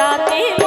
তাতে